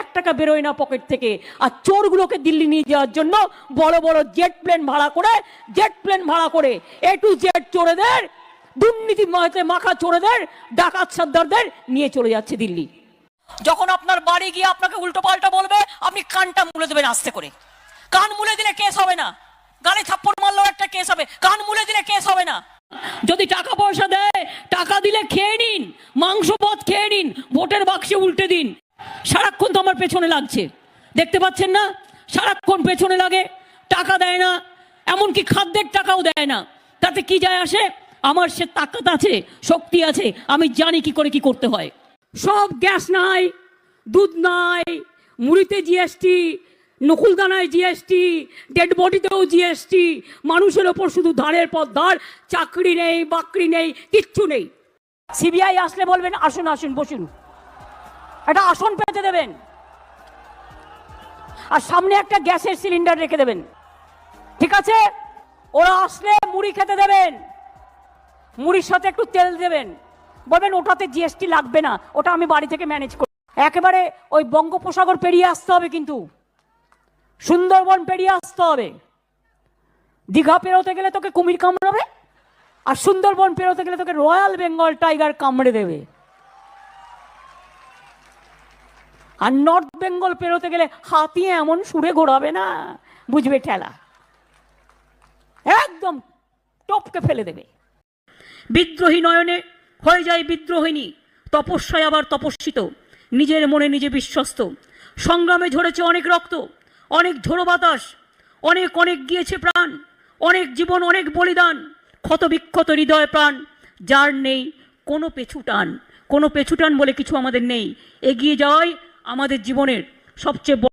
এক টাকা বেরোয় না পকেট থেকে। আর চোরগুলোকে দিল্লি নিয়ে যাওয়ার জন্য বড় বড় জেট প্লেন ভাড়া করে, জেট প্লেন ভাড়া করে। এ টু জেড চোরেদের, দুর্নীতি মাখা চোরেদের, ডাকাত সর্দারদের নিয়ে চলে যাচ্ছে দিল্লি। যখন আপনার বাড়ি গিয়ে আপনাকে উল্টো পাল্টা বলবে, আপনি কানটা মুলে দেবেন আস্তে করে। কান মুলে দিলে কেস হবে না। গালে থাপ্পড় মারলেও একটা কেস হবে। কান মুলে দিলে কেস হবে না। যদি টাকা পয়সা দেয়, টাকা দিলে খেয়ে নিন মাংস পথ খেয়ে নিন, ভোটের বাক্সে উল্টে দিন। সারাক্ষণ তো আমার পেছনে লাগছে। দেখতে পাচ্ছেন না? সারাক্ষণ পেছনে লাগে, টাকা দেয় না, এমনকি খাদ্যের টাকাও দেয় না। তাতে কি যায় আসে? আমার সে তাকাত আছে, শক্তি আছে, আমি জানি কি করে কি করতে হয়। সব গ্যাস নাই, দুধ নাই, মুড়িতে জিএসটি, নকুলদানায় জিএসটি, ডেড বডিতেও জিএসটি, মানুষের ওপর শুধু ধারের পর ধার, চাকরি নেই, বাকরি নেই, কিচ্ছু নেই। সিবিআই আসলে বলবেন, আসুন আসুন, বসুন। একটা আসন পেতে দেবেন। আর সামনে একটা গ্যাসের সিলিন্ডার রেখে দেবেন। ঠিক আছে? ওরা আসলে মুড়ি খেতে দেবেন। মুড়ির সাথে একটু তেল দেবেন। বলবেন, ওটাতে জিএসটি লাগবে না। ওটা আমি বাড়ি থেকে ম্যানেজ করি একেবারে ওই বঙ্গোপসাগর পেরিয়ে আসতে হবে কিন্তু। সুন্দরবন পেরিয়ে আসতে হবে। দীঘা পেরোতে গেলে তোকে কুমির কামড়াবে, আর সুন্দরবন পেরোতে গেলে তোকে রয়্যাল বেঙ্গল টাইগার কামড়ে দেবে। আর নর্থ বেঙ্গল পেরোতে গেলে হাতি এমন সুরে ঘোরাবে না, বুঝবে ঠেলা? একদম টপকে ফেলে দেবে। বিদ্রোহী নয়নে হয়ে যায় বিদ্রোহিনী, তপস্যায় আবার তপস্বিত, নিজের মনে নিজে বিশ্বস্ত। সংগ্রামে ঝরেছে অনেক রক্ত, অনেক ঝোড়ো বাতাস, অনেক অনেক গিয়েছে প্রাণ, অনেক জীবন, অনেক বলিদান ক্ষত বিক্ষত হৃদয় প্রাণ, যার নেই কোনো পেছুটান কোনো পেছুটান বলে কিছু আমাদের নেই। এগিয়ে যাওয়াই আমাদের জীবনের সবচেয়ে